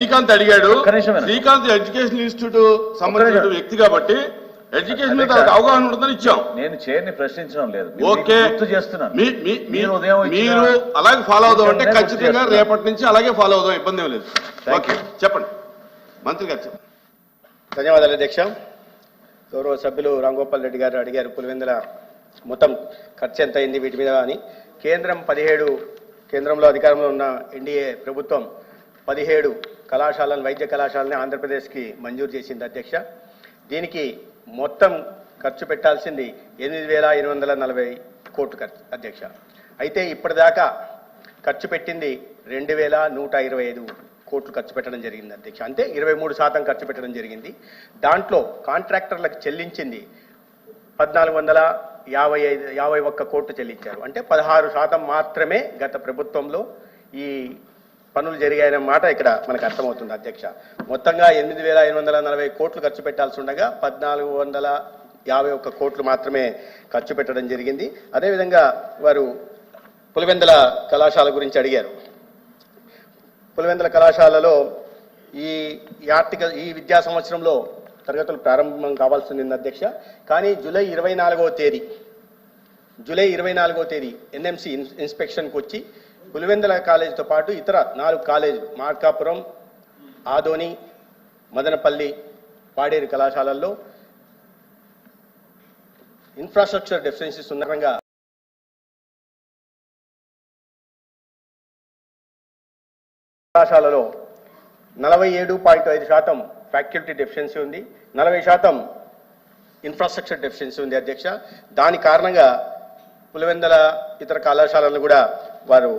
శ్రీకాంత్ అడిగాడు. Srikanth education institute సంబంధించిన. వ్యక్తి కాబట్టి ఎడ్యుకేషన్ మీద అవగాహన ఉంటుందని ఇచ్చాం. నేను చైర్ని ప్రశ్నించడం లేదు. ఓకే. గుర్తు చేస్తున్నాను. మీరు ఉదయం ఇచ్చిన- మీరు అలాగే ఫాలో అవుదాం అంటే ఖచ్చితంగా. రేపటి నుంచి అలాగే ఫాలో అవుదాం ఇబ్బంది ఏం లేదు. ఓకే. చెప్పండి. మంత్రి గారు చెప్పండి. ధన్యవాదాలు అధ్యక్ష. గౌరవ సభ్యులు రాంగోపాల్ రెడ్డి గారు అడిగారు పులివెందుల మొత్తం ఖర్చు ఎంత అయింది వీటి మీద అని. కేంద్రం పదిహేడు కేంద్రంలో అధికారంలో ఉన్న ఎన్డీఏ ప్రభుత్వం పదిహేడు కళాశాలను వైద్య కళాశాలని ఆంధ్రప్రదేశ్కి మంజూరు చేసింది అధ్యక్ష. దీనికి మొత్తం ఖర్చు పెట్టాల్సింది ఎనిమిది వేల ఎనిమిది వందల నలభై కోట్లు ఖర్చు అధ్యక్ష. అయితే ఇప్పటిదాకా ఖర్చు పెట్టింది రెండు వేల నూట ఇరవై ఐదు కోట్లు ఖర్చు పెట్టడం జరిగింది అధ్యక్ష. అంటే ఇరవై మూడు శాతం ఖర్చు పెట్టడం జరిగింది. దాంట్లో కాంట్రాక్టర్లకు చెల్లించింది పద్నాలుగు వందల యాభై ఐదు యాభై ఒక్క కోట్లు చెల్లించారు. అంటే పదహారు శాతం మాత్రమే గత ప్రభుత్వంలో ఈ పనులు జరిగాయన్న మాట ఇక్కడ మనకు అర్థమవుతుంది అధ్యక్ష. మొత్తంగా ఎనిమిది వేల ఎనిమిది వందల నలభై కోట్లు ఖర్చు పెట్టాల్సి ఉండగా పద్నాలుగు వందల యాభై ఒక్క కోట్లు మాత్రమే ఖర్చు పెట్టడం జరిగింది. అదేవిధంగా వారు పులివెందుల కళాశాల గురించి అడిగారు. పులివెందల కళాశాలలో ఈ ఆర్టికల్ ఈ విద్యా సంవత్సరంలో తరగతులు ప్రారంభం కావాల్సి ఉంది అధ్యక్ష. కానీ జూలై ఇరవై నాలుగవ తేదీ జూలై ఇరవై నాలుగవ తేదీ ఎన్ఎంసి ఇన్స్పెక్షన్కి వచ్చి పులివెందుల కాలేజీతో పాటు ఇతర నాలుగు కాలేజీలు మార్కాపురం ఆదోని మదనపల్లి పాడేరు కళాశాలల్లో ఇన్ఫ్రాస్ట్రక్చర్ డెఫిషియన్సీస్ ఉన్న కళాశాలలో నలభై ఏడు పాయింట్ ఐదు శాతం ఫ్యాకల్టీ డెఫిషియన్సీ ఉంది. నలభై శాతం ఇన్ఫ్రాస్ట్రక్చర్ డెఫిషియన్సీ ఉంది అధ్యక్ష. దాని కారణంగా పులివెందల ఇతర కళాశాలను కూడా వారు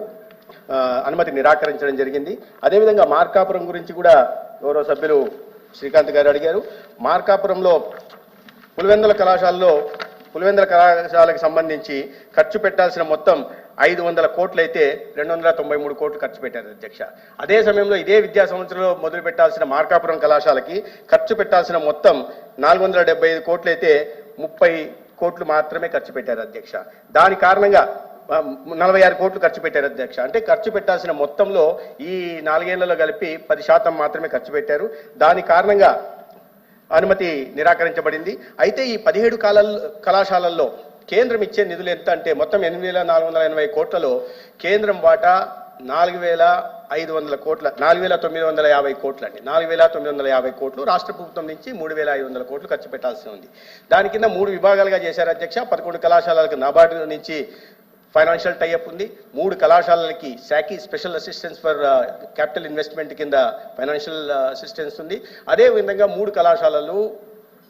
అనుమతి నిరాకరించడం జరిగింది. అదేవిధంగా మార్కాపురం గురించి కూడా గౌరవ సభ్యులు శ్రీకాంత్ గారు అడిగారు. మార్కాపురంలో పులివెందుల కళాశాలలో పులివెందుల కళాశాలకు సంబంధించి ఖర్చు పెట్టాల్సిన మొత్తం ఐదు వందల కోట్లు అయితే రెండు వందల తొంభై మూడు కోట్లు ఖర్చు పెట్టారు అధ్యక్ష. అదే సమయంలో ఇదే విద్యా సంవత్సరంలో మొదలు పెట్టాల్సిన మార్కాపురం కళాశాలకి ఖర్చు పెట్టాల్సిన మొత్తం నాలుగు వందల డెబ్బై ఐదు కోట్లు అయితే ముప్పై కోట్లు మాత్రమే ఖర్చు పెట్టారు అధ్యక్ష. దాని కారణంగా నలభై ఆరు కోట్లు ఖర్చు పెట్టారు అధ్యక్ష. అంటే ఖర్చు పెట్టాల్సిన మొత్తంలో ఈ నాలుగేళ్ళలో కలిపి పది శాతం మాత్రమే ఖర్చు పెట్టారు. దాని కారణంగా అనుమతి నిరాకరించబడింది. అయితే ఈ పదిహేడు కాల కళాశాలల్లో కేంద్రం ఇచ్చే నిధులు ఎంత అంటే మొత్తం ఎనిమిది వేల నాలుగు వందల ఎనభై కోట్లలో కేంద్రం వాటా నాలుగు వేల ఐదు వందల కోట్ల నాలుగు వేల తొమ్మిది వందల యాభై కోట్లు అండి. నాలుగు వేల తొమ్మిది వందల యాభై కోట్లు రాష్ట్ర ప్రభుత్వం నుంచి మూడు వేల ఐదు వందల కోట్లు ఖర్చు పెట్టాల్సి ఉంది. దాని కింద మూడు విభాగాలుగా చేశారు అధ్యక్ష. పదకొండు కళాశాలలకు నాబార్డు నుంచి ఫైనాన్షియల్ టైఅప్ ఉంది. మూడు కళాశాలలకి శాఖీ special assistance for capital investment కింద ఫైనాన్షియల్ అసిస్టెన్స్ ఉంది. అదే విధంగా మూడు కళాశాలలు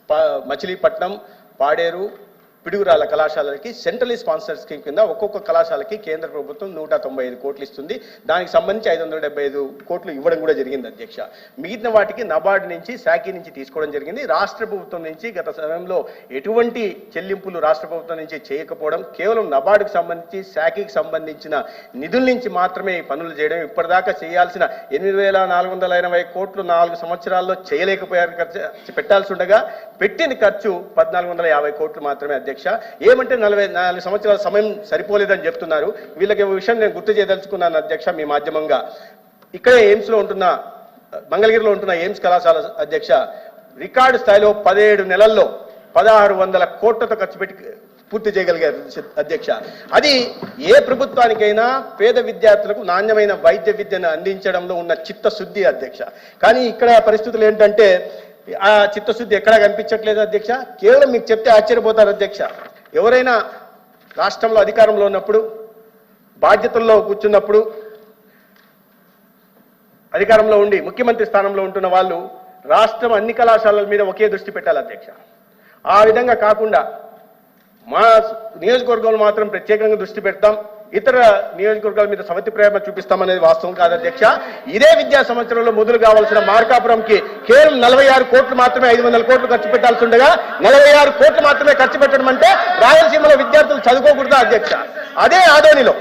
ప- మచిలీపట్నం పాడేరు పిడుగురాల కళాశాలలకి సెంట్రలీ స్పాన్సర్ స్కీమ్ కింద ఒక్కొక్క కళాశాలకి కేంద్ర ప్రభుత్వం నూట తొంభై ఐదు కోట్లు ఇస్తుంది. దానికి సంబంధించి ఐదు వందల డెబ్బై ఐదు కోట్లు ఇవ్వడం కూడా జరిగింది అధ్యక్ష. మిగిలిన వాటికి నబార్డు నుంచి శాఖీ నుంచి తీసుకోవడం జరిగింది. రాష్ట్ర ప్రభుత్వం నుంచి గత సమయంలో ఎటువంటి చెల్లింపులు రాష్ట్ర ప్రభుత్వం నుంచి చేయకపోవడం కేవలం నబార్డుకు సంబంధించి శాఖకి సంబంధించిన నిధుల నుంచి మాత్రమే ఈ పనులు చేయడం ఇప్పటిదాకా చేయాల్సిన ఎనిమిది వేల నాలుగు వందల ఎనభై కోట్లు నాలుగు సంవత్సరాల్లో చేయలేకపోయారు ఖర్చు పెట్టాల్సి ఉండగా పెట్టిన ఖర్చు పద్నాలుగు వందల యాభై కోట్లు మాత్రమే అధ్యక్ష. ఏమంటే నలభై నాలుగు సంవత్సరాల సమయం సరిపోలేదని చెప్తున్నారు. వీళ్ళకి విషయం నేను గుర్తు చేయదలుచుకున్నాను అధ్యక్ష మీ మాధ్యమంగా. ఇక్కడే ఎయిమ్స్లో ఉంటున్న మంగళగిరిలో ఉంటున్న ఎయిమ్స్ కళాశాల అధ్యక్ష రికార్డు స్థాయిలో పదిహేడు నెలల్లో పదహారు వందల కోట్లతో ఖర్చు పెట్టి పూర్తి చేయగలిగారు అధ్యక్ష. అది ఏ ప్రభుత్వానికైనా పేద విద్యార్థులకు నాణ్యమైన వైద్య విద్యను అందించడంలో ఉన్న చిత్తశుద్ధి అధ్యక్ష. కానీ ఇక్కడ పరిస్థితులు ఏంటంటే ఆ చిత్తశుద్ధి ఎక్కడా కనిపించట్లేదు అధ్యక్ష. కేవలం మీకు చెప్తే ఆశ్చర్యపోతారు అధ్యక్ష. ఎవరైనా రాష్ట్రంలో అధికారంలో ఉన్నప్పుడు బాధ్యతల్లో కూర్చున్నప్పుడు అధికారంలో ఉండి ముఖ్యమంత్రి స్థానంలో ఉంటున్న వాళ్ళు రాష్ట్రం అన్ని కళాశాలల మీద ఒకే దృష్టి పెట్టాలి అధ్యక్ష. ఆ విధంగా కాకుండా మా నియోజకవర్గంలో మాత్రం ప్రత్యేకంగా దృష్టి పెడతాం. ఇతర నియోజకవర్గాల మీద సవతి ప్రేమ చూపిస్తామనేది వాస్తవం కాదు అధ్యక్ష. ఇదే విద్యా సంవత్సరంలో మొదలు కావాల్సిన మార్కాపురంకి కేవలం నలభై ఆరు కోట్లు మాత్రమే ఐదు వందల కోట్లు ఖర్చు పెట్టాల్సి ఉండగా నలభై ఆరు కోట్లు మాత్రమే ఖర్చు పెట్టడం అంటే రాయలసీమలో విద్యార్థులు చదువుకోకూడదా అధ్యక్ష? అదే ఆదోనిలో.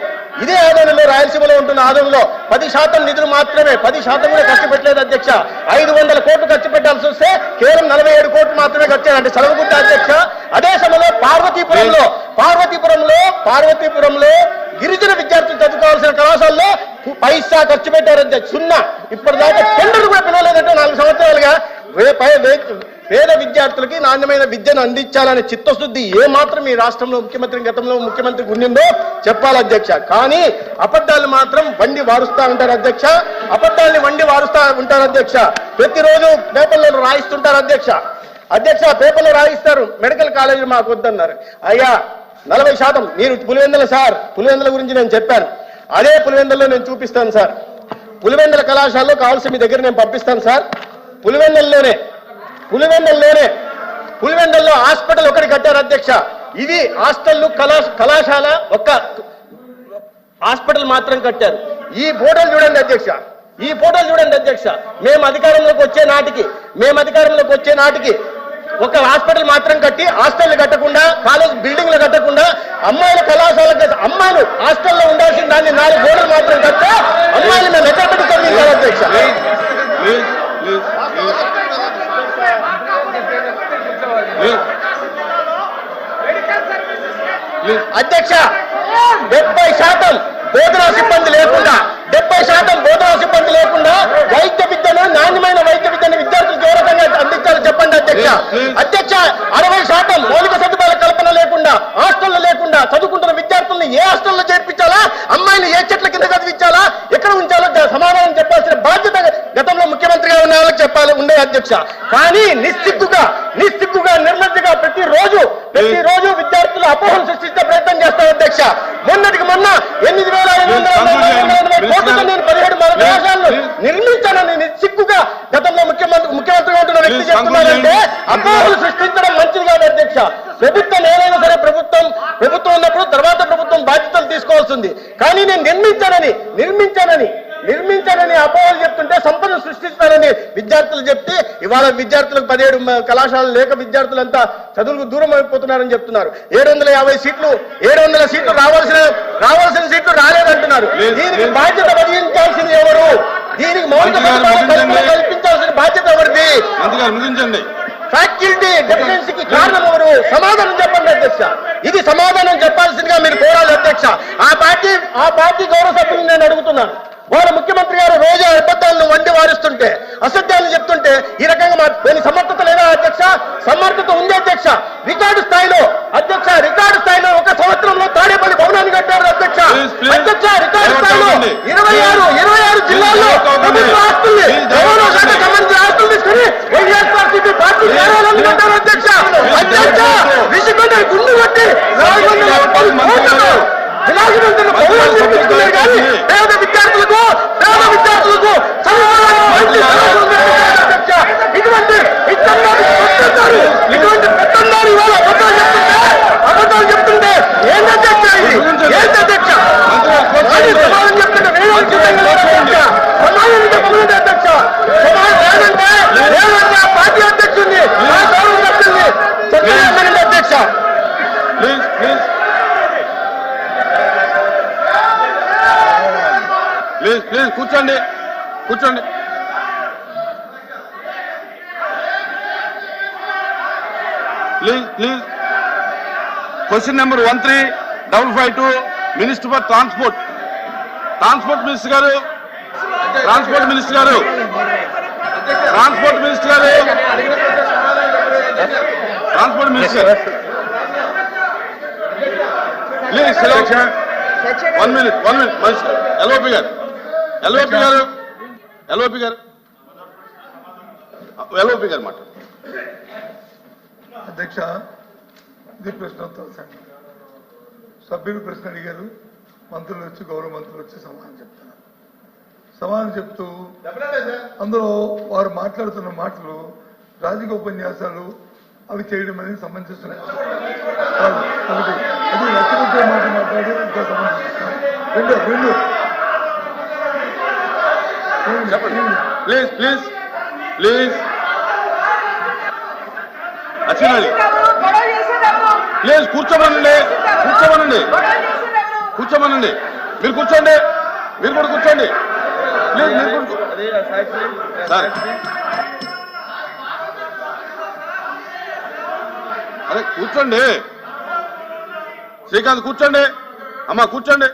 ఇదే ఆదోనిలో రాయలసీమలో ఉంటున్న ఆదోనిలో పది శాతం నిధులు మాత్రమే పది శాతం కూడా ఖర్చు పెట్టలేదు అధ్యక్ష. ఐదు వందల కోట్లు ఖర్చు పెట్టాల్సి వస్తే కేవలం నలభై ఏడు కోట్లు మాత్రమే ఖర్చు అంటే చదవకుంటే అధ్యక్ష. అదే సమయంలో పార్వతీపురంలో పార్వతీపురంలో పార్వతీపురంలో గిరిజన విద్యార్థులు చదువుకోవాల్సిన కళాశాలలో పైసా ఖర్చు పెట్టారు సున్నా ఇప్పటిదాకా టెండర్ కూడా పిలవలేదంటే నాలుగు సంవత్సరాలుగా పేద విద్యార్థులకి నాణ్యమైన విద్యను అందించాలనే చిత్తశుద్ధి ఏ మాత్రం ఈ రాష్ట్రంలో ముఖ్యమంత్రి గతంలో ముఖ్యమంత్రికి ఉండిందో చెప్పాలి అధ్యక్ష. కానీ అబద్ధాలు మాత్రం వండి వారుస్తా ఉంటారు అధ్యక్ష. అబద్ధాలని వండి వారుస్తా ఉంటారు అధ్యక్ష. ప్రతిరోజు పేపర్లో రాయిస్తుంటారు అధ్యక్ష. అధ్యక్ష పేపర్లో రాయిస్తారు. మెడికల్ కాలేజీ మాకు వద్దన్నారు. అయ్యా నలభై శాతం. మీరు పులివెందల సార్ పులివెందుల గురించి నేను చెప్పాను. అదే పులివెందల్లో నేను చూపిస్తాను సార్. పులివెందల కళాశాలలో కావాల్సి మీ దగ్గర నేను పంపిస్తాను సార్. పులివెందల్లోనే పులివెందల్లోనే పులివెందల్లో హాస్పిటల్ ఒకటి కట్టారు అధ్యక్ష. ఇది హాస్టల్ కళా కళాశాల ఒక్క హాస్పిటల్ మాత్రం కట్టారు. ఈ ఫోటోలు చూడండి అధ్యక్ష. ఈ ఫోటోలు చూడండి అధ్యక్ష. మేము అధికారంలోకి వచ్చే నాటికి మేము అధికారంలోకి వచ్చే నాటికి ఒక హాస్పిటల్ మాత్రం కట్టి హాస్టల్ కట్టకుండా కాలేజ్ బిల్డింగ్లు కట్టకుండా అమ్మాయిల కళాశాల అమ్మాయిలు హాస్టల్లో ఉండాల్సిన దాన్ని నాలుగు గోడలు మాత్రం కట్టే అమ్మాయిలు మేము ఎక్కడ పెట్టుకోండి అధ్యక్ష? అధ్యక్ష డెబ్బై శాతం బోధనా సిబ్బంది లేకుండా డెబ్బై శాతం బోధనా సిబ్బంది లేకుండా వైద్య విద్యను నాణ్యమైన వైద్య విద్యను విద్యార్థులకు ఏ రకంగా అందించాలో చెప్పండి అధ్యక్ష. అధ్యక్ష అరవై శాతం మౌలిక సదుపాయాల కల్పన లేకుండా హాస్టల్లో లేకుండా చదువుకుంటున్న విద్యార్థుల్ని ఏ హాస్టల్లో చేర్పించాలా? అమ్మాయిని ఏ చెట్ల కింద చదివించాలా? ఎక్కడ ఉంచాలో సమాధానం చెప్పాల్సిన బాధ్యత గతంలో ముఖ్యమంత్రిగా ఉన్న వాళ్ళకి చెప్పాలి ఉండే అధ్యక్ష. కానీ నిస్సిగ్గుగా నిస్సిగ్గుగా నిర్లజ్జగా ప్రతిరోజు ప్రతిరోజు విద్యార్థులు అపోహలు సృష్టించే ప్రయత్నం చేస్తారు అధ్యక్ష. మొన్నటికి మొన్న ఎనిమిది వేల కోట్లతో నేను పదిహేడు కళాశాలను నిర్మించానని నిస్సిగ్గుగా గతంలో ముఖ్యమంత్రి ముఖ్యమంత్రిగా ఉంటున్న వ్యక్తి చెప్తున్నారంటే. అపోహలు సృష్టించడం మంచిది కాదు అధ్యక్ష. ప్రభుత్వం ఏదైనా సరే ప్రభుత్వం ప్రభుత్వం ఉన్నప్పుడు తర్వాత ప్రభుత్వం బాధ్యతలు తీసుకోవాల్సింది. కానీ నేను నిర్మించానని నిర్మించానని నిర్మించానని అపోహలు చెప్తుంటే సంపద సృష్టిస్తానని విద్యార్థులు చెప్తే ఇవాళ విద్యార్థులకు పదిహేడు కళాశాలలు లేక విద్యార్థులంతా చదువులకు దూరం అయిపోతున్నారని చెప్తున్నారు. ఏడు వందల యాభై సీట్లు ఏడు వందల సీట్లు రావాల్సిన రావాల్సిన సీట్లు రాలేదంటున్నారు. దీనికి. బాధ్యత వహించాల్సింది ఎవరు? దీనికి మౌలిక. కల్పించాల్సిన బాధ్యత ఎవరిది? ఫ్యాకల్టీ డెఫిషియన్సీకి కారణం ఎవరు? సమాధానం చెప్పండి అధ్యక్ష. ఇది సమాధానం చెప్పాల్సిందిగా మీరు కోరాలి అధ్యక్ష. ఆ పార్టీ ఆ పార్టీ గౌరవ సభ్యులు నేను అడుగుతున్నాను. వాళ్ళ ముఖ్యమంత్రి గారు రోజు అబద్ధాలను వండి వారిస్తుంటే అసత్యాలు చెప్తుంటే ఈ రకంగా మా సమర్థత లేదా అధ్యక్ష? సమర్థత ఉంది అధ్యక్ష. రికార్డు స్థాయిలో అధ్యక్ష రికార్డు స్థాయిలో ఒక సంవత్సరంలో తాడేపల్లి భవనాన్ని కట్టారు అధ్యక్ష. అధ్యక్ష రికార్డు స్థాయిలో. ఇరవై ఆరు ఇరవై ఆరు జిల్లాల్లో. ప్రభుత్వ ఆస్తుల్ని Please, don't రవాణా శాఖ అవ్వండి. సంబంధించిన ఆస్తులు తీసుకుని వైఎస్ఆర్సీపీ పార్టీ కార్యాలయాన్ని కట్టారు అధ్యక్ష. అధ్యక్ష విసిగొండ గుండు కొట్టి భవనాలు నిర్మించుకున్నారు కానీ పేద విద్యార్థులకు పేద విద్యార్థులకు చదువుకోవడానికి మంచి అవకాశం ఉంది అధ్యక్ష. ఇటువంటి ఇటువంటి పెత్తందారు ఇటువంటి పెత్తందారు ఇవాళ అబద్ధాలు చెప్తుంటే అబద్ధాలు చెప్తుంటే ఏంటి అధ్యక్ష ఇది ఏంటి అధ్యక్ష కానీ సమాధానం చెప్తుంటే వేరే సిద్ధంగా లేదు అధ్యక్ష సమాధానం చెప్పలేదు అధ్యక్ష సమాధానం లేదంటే లేదంటే ఆ పార్టీ అధ్యక్షుడిని ఆ గౌరవ సభ్యుల్ని చెప్పలేదు అధ్యక్ష ప్లీజ్ ప్లీజ్ ప్లీజ్ ప్లీజ్ కూర్చోండి. కూర్చోండి. Please please question number one three double five two minister for transport transport minister గారు ట్రాన్స్పోర్ట్ మినిస్టర్ గారు. ట్రాన్స్పోర్ట్ మినిస్టర్ గారు. Transport minister please one minute one minute మంచి ఎల్ఓపి గారు ఎల్ఓపి గారు LOP గారు. LOP గారు మాట. అధ్యక్ష ఇది ప్రశ్నోత్తర సంఘం. సభ్యులు ప్రశ్న అడిగారు మంత్రులు వచ్చి గౌరవ మంత్రులు వచ్చి సమాధానం చెప్తున్నారు. సమాధానం చెప్తూ అందులో వారు మాట్లాడుతున్న మాటలు రాజకీయ ఉపన్యాసాలు అవి చేయడం అనేది సమంజసం అది నచ్చబుచ్చే మాట మాట్లాడి ఇంకా సమంజసం రెండు రెండు. చెప్పండి. Please please please. అచ్చినాలి? ప్లీజ్ కూర్చోమనండి. కూర్చోమనండి? కూర్చోమనండి. మీరు కూర్చోండి. మీరు కూడా కూర్చోండి. ప్లీజ్ మీరు సార్. అరే కూర్చోండి. శ్రీకాంత్ కూర్చోండి. అమ్మా కూర్చోండి.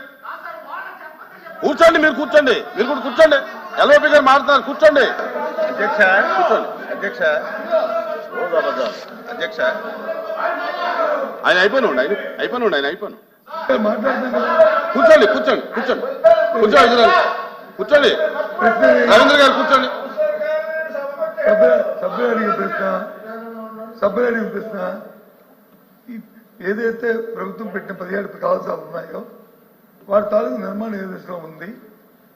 కూర్చోండి మీరు కూర్చోండి. మీరు కూడా కూర్చోండి. ఎల్ఓపి గారు మాట్లాడుతున్నారు కూర్చోండి. అధ్యక్ష కూర్చోండి. అధ్యక్ష. రోజు అబద్ధాలు అధ్యక్ష. ఆయన అయిపోయిన ఆయన అయిపోయిన ఆయన అయిపోయిన మాట్లాడుతున్నా కూర్చోండి కూర్చోండి కూర్చోండి. కూర్చోండి. కూర్చోండి. రవీంద్ర గారు కూర్చోండి. సభ్య సభ్యులు అడిగిన ప్రశ్న. సభ్యులు అడిగిన ప్రశ్న. ఏదైతే ప్రభుత్వం పెట్టిన పదిహేడు కళాశాలలు ఉన్నాయో వారి తాలూకు నిర్మాణం ఏ దశలో ఉంది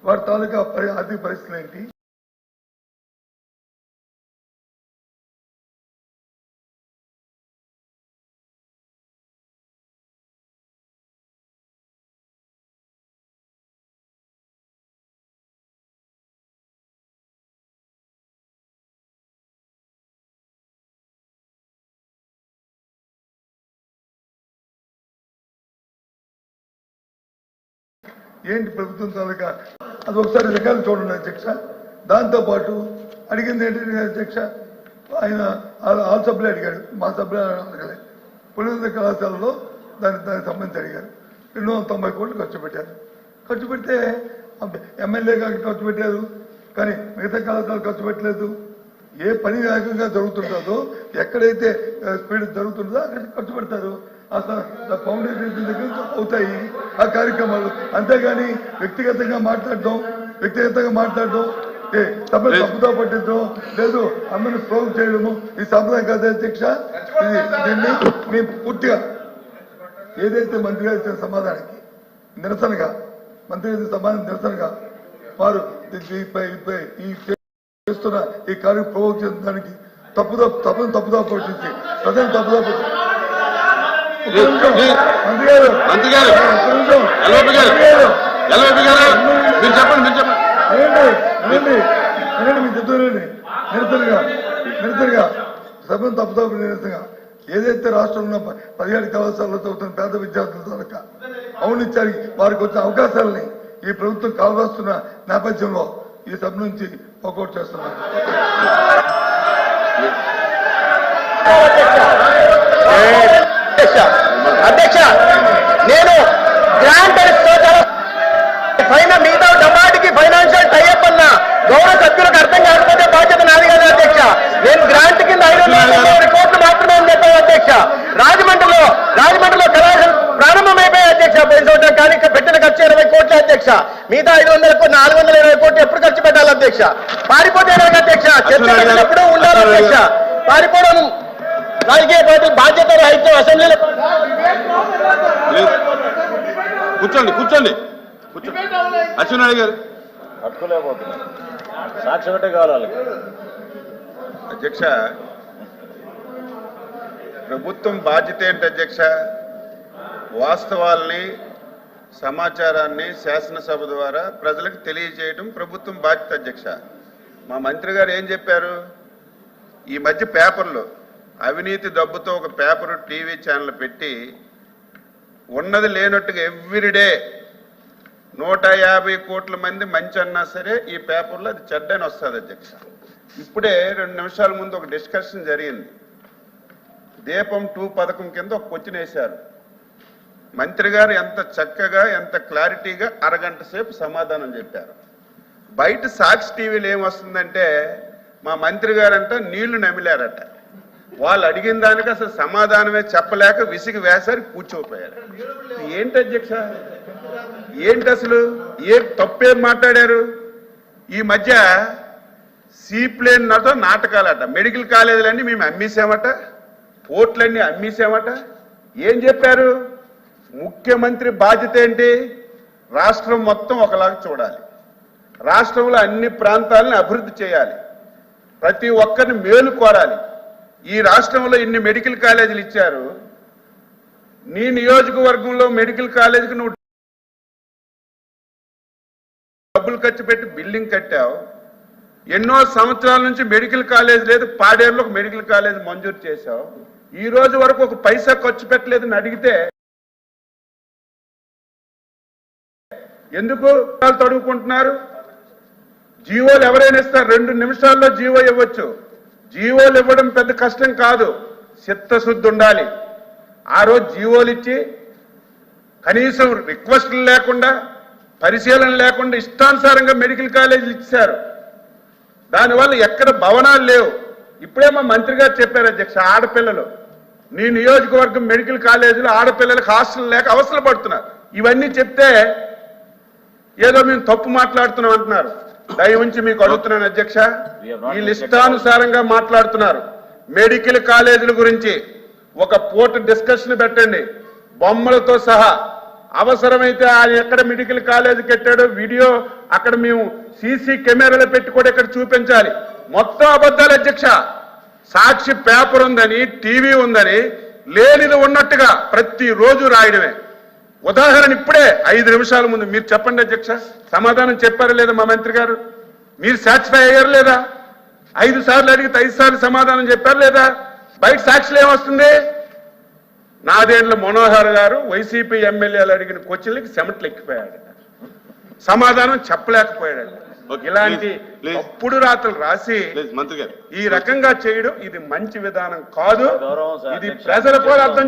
వారి తాలూకా ఆర్థిక పరిస్థితులు ఏంటి? ఏంటి ప్రభుత్వం తాలూకా అది ఒకసారి రికార్డు చూడండి అధ్యక్ష. దాంతో పాటు అడిగింది ఏంటి అధ్యక్ష? ఆయన ఆల్ ఆ సభ్యులు అడిగాడు మా సభ్యులు అడగలే. పులివెందుల కళాశాలలో దాని దానికి సంబంధించి అడిగారు. రెండు వందల తొంభై కోట్లు ఖర్చు పెట్టారు. ఖర్చు పెడితే ఎమ్మెల్యే గారికి ఖర్చు పెట్టారు. కానీ మిగతా కళాశాలలు ఖర్చు పెట్టలేదు. ఏ పని వేగంగా జరుగుతుంటుందో ఎక్కడైతే స్పీడ్ జరుగుతుందో అక్కడ ఖర్చు పెడతారు. ఫౌండేషన్ దగ్గర అవుతాయి ఆ కార్యక్రమాలు అంతేగాని వ్యక్తిగతంగా మాట్లాడడం వ్యక్తిగతంగా మాట్లాడడం ఏ తప్పుదో పట్టించడం లేదు అందరిని ప్రోగ్ చేయడము ఈ సంప్రదాయం కాదు అధ్యక్ష ఇది దీన్ని మేము పూర్తిగా ఏదైతే మంత్రి గారు ఇచ్చిన సమాధానానికి నిరసనగా మంత్రి గారి సమాధానం నిరసనగా వారు ఈ- చేస్తున్న ఈ కార్యం ప్రవోక్ చేసిన దానికి తప్పుదో తప్పును తప్పుదో పట్టించి ప్రజలు తప్పుదో పట్టించి. మంత్రి గారు గారు గారు మీరు చెప్పండి మీరు చెప్పండి. మీ ఏదైతే రాష్ట్రంలో పదిహేడు కళాశాలలో చదువుతున్న పేద విద్యార్థుల తాలూకా అవునిచ్చారు వారికి వచ్చిన అవకాశాలని ఈ ప్రభుత్వం కాలరాస్తున్న నేపథ్యంలో ఈ సభ నుంచి ఒకౌట్ చేస్తున్నారు. అధ్యక్ష అధ్యక్ష నేను గ్రాంట్ పైన మిగతా డబ్బాటికి ఫైనాన్షియల్ టైఅప్ అన్న గౌరవ సభ్యులకు అర్థం కాకపోతే బాధ్యత నాది కదా అధ్యక్ష. నేను గ్రాంట్ కింద ఐదు వందల కోట్లు మాత్రమే అని చెప్పాను అధ్యక్ష. రాజమండ్రిలో రాజమండ్రిలో కళాశాల ప్రారంభమైపోయాయి అధ్యక్ష. పోయిన సంవత్సరం కానీ పెట్టిన ఖర్చు ఇరవై కోట్ల అధ్యక్ష. మిగతా ఐదు వందల నాలుగు వందల ఇరవై కోట్లు ఎప్పుడు ఖర్చు పెట్టాలి అధ్యక్ష? పారిపోతే అధ్యక్ష? చర్చ పెట్టినప్పుడు ఉండాలి అధ్యక్ష. పారిపోవడం రాజకీయ పార్టీ బాధ్యత రహితం అసెంబ్లీలో. కూర్చోండి కూర్చోండి. కూర్చోండి అశ్వినాయుడు గారు. పట్టుకోలేకపోతున్నారు సాక్ష్యం అంటే కావాలి అధ్యక్ష ప్రభుత్వం బాధ్యత ఏంటి అధ్యక్ష? వాస్తవాల్ని సమాచారాన్ని శాసనసభ ద్వారా ప్రజలకు తెలియజేయడం ప్రభుత్వం బాధ్యత అధ్యక్ష. మా మంత్రి గారు ఏం చెప్పారు? ఈ మధ్య పేపర్లో అవినీతి డబ్బుతో ఒక పేపరు టీవీ ఛానల్ పెట్టి ఉన్నది లేనట్టుగా ఎవ్రీడే నూట యాభై కోట్ల మంది మంచి అన్నా సరే ఈ పేపర్లో అది చెడ్డని వస్తుంది అధ్యక్ష. ఇప్పుడే రెండు నిమిషాల ముందు ఒక డిస్కషన్ జరిగింది. దీపం టూ పథకం కింద ఒక క్వశ్చన్ వేశారు. మంత్రి గారు ఎంత చక్కగా ఎంత క్లారిటీగా అరగంట సేపు సమాధానం చెప్పారు. బయట సాక్షి టీవీలో ఏమొస్తుందంటే మా మంత్రి గారంట నీళ్ళు నమిలారట. వాళ్ళు అడిగిన దానికి అసలు సమాధానమే చెప్పలేక విసిగి వేసారి కూర్చోపోయారు. ఏంటి అధ్యక్ష? ఏంటి అసలు? ఏ తప్పేం మాట్లాడారు? ఈ మధ్య సీప్లేన్ నాతో నాటకాలట మెడికల్ కాలేజీలన్నీ మేము అమ్మేసామట పోర్ట్లన్నీ అమ్మేసామట ఏం చెప్పారు? ముఖ్యమంత్రి బాధ్యత ఏంటి? రాష్ట్రం మొత్తం ఒకలాగా చూడాలి. రాష్ట్రంలో అన్ని ప్రాంతాలను అభివృద్ధి చేయాలి. ప్రతి ఒక్కరిని మేలు కోరాలి. ఈ రాష్ట్రంలో ఇన్ని మెడికల్ కాలేజీలు ఇచ్చారు. నీ నియోజకవర్గంలో మెడికల్ కాలేజీకి నువ్వు డబ్బులు ఖర్చు పెట్టి బిల్డింగ్ కట్టావు. ఎన్నో సంవత్సరాల నుంచి మెడికల్ కాలేజ్ లేదు పాడేరులో ఒక మెడికల్ కాలేజ్ మంజూరు చేశావు. ఈ రోజు వరకు ఒక పైసా ఖర్చు పెట్టలేదని అడిగితే ఎందుకు వాళ్ళు జీవోలు ఎవరైనా ఇస్తారు రెండు నిమిషాల్లో జీవో ఇవ్వచ్చు. జీవోలు ఇవ్వడం పెద్ద కష్టం కాదు. చిత్తశుద్ధి ఉండాలి. ఆ రోజు జీవోలు ఇచ్చి కనీసం రిక్వెస్ట్లు లేకుండా పరిశీలన లేకుండా ఇష్టానుసారంగా మెడికల్ కాలేజీలు ఇచ్చారు. దానివల్ల ఎక్కడ భవనాలు లేవు. ఇప్పుడే మా మంత్రి గారు చెప్పారు అధ్యక్ష ఆడపిల్లలు. నీ నియోజకవర్గం మెడికల్ కాలేజీలో ఆడపిల్లలకు హాస్టల్ లేక అవసరం పడుతున్నారు ఇవన్నీ చెప్తే ఏదో మేము తప్పు మాట్లాడుతున్నాం అంటున్నారు. దయ ఉంచి మీకు అడుగుతున్నాను అధ్యక్ష. వీళ్ళు ఇష్టానుసారంగా మాట్లాడుతున్నారు. మెడికల్ కాలేజీల గురించి ఒక పూట డిస్కషన్ పెట్టండి. బొమ్మలతో సహా. అవసరమైతే ఆయన ఎక్కడ మెడికల్ కాలేజీ కట్టాడో వీడియో అక్కడ మేము సీసీ కెమెరాలు పెట్టి కూడా ఇక్కడ చూపించాలి. మొత్తం అబద్ధాలు అధ్యక్ష. సాక్షి పేపర్ ఉందని టీవీ ఉందని లేనిది ఉన్నట్టుగా ప్రతిరోజు రాయడమే. ఉదాహరణ ఇప్పుడే ఐదు నిమిషాల ముందు మీరు చెప్పండి అధ్యక్ష. సమాధానం చెప్పారా లేదా మా మంత్రి గారు? మీరు సాటిస్ఫై అయ్యారు లేదా? ఐదు సార్లు అడిగితే ఐదు సార్లు సమాధానం చెప్పారు లేదా? బయట సాక్షులు ఏమొస్తుంది? నాదేండ్ల మనోహర్ గారు వైసీపీ ఎమ్మెల్యేలు అడిగిన క్వశ్చన్లకి చెమటలు ఎక్కిపోయాడు. సమాధానం చెప్పలేకపోయాడు. ఇలాంటి. తప్పుడు రాతలు రాసి ప్లీజ్ మంత్రి గారు. ఈ రకంగా చేయడం ఇది మంచి విధానం కాదు. ఇది. ప్రజలు కూడా అర్థం